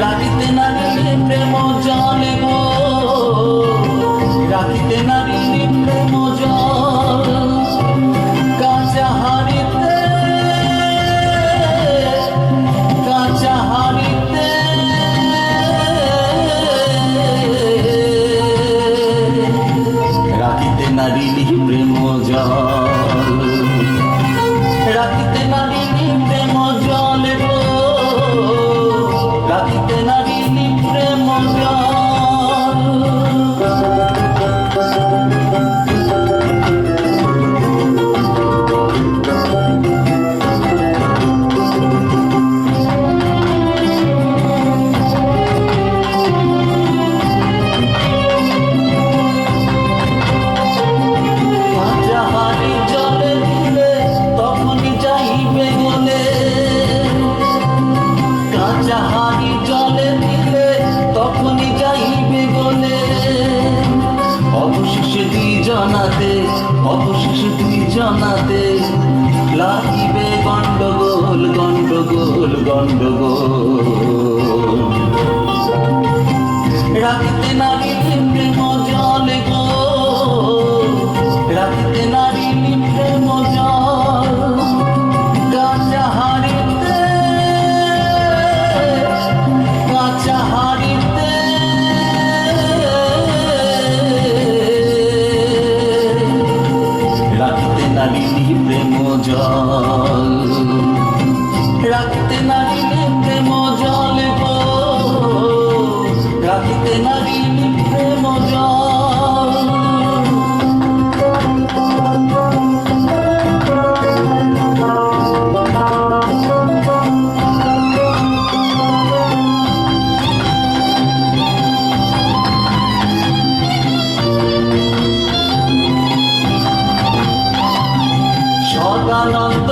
রাখিতে নারী প্রেম জলে গো রাখিতে নারী প্রেম জল। কাঁচা হারিতে কাঁচা হারিতে রাখিতে নারী প্রেম জল। জনাতে অবশেষে তুই জনাতে লাগিবে গণ্ডগোল গণ্ডগোল গন্ডগোল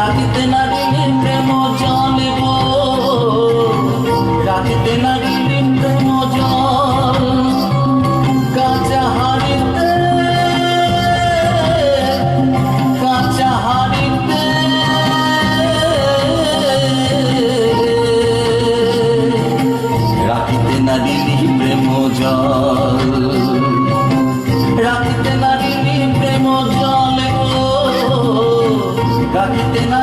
রাখিতে নারিলে রাখিতে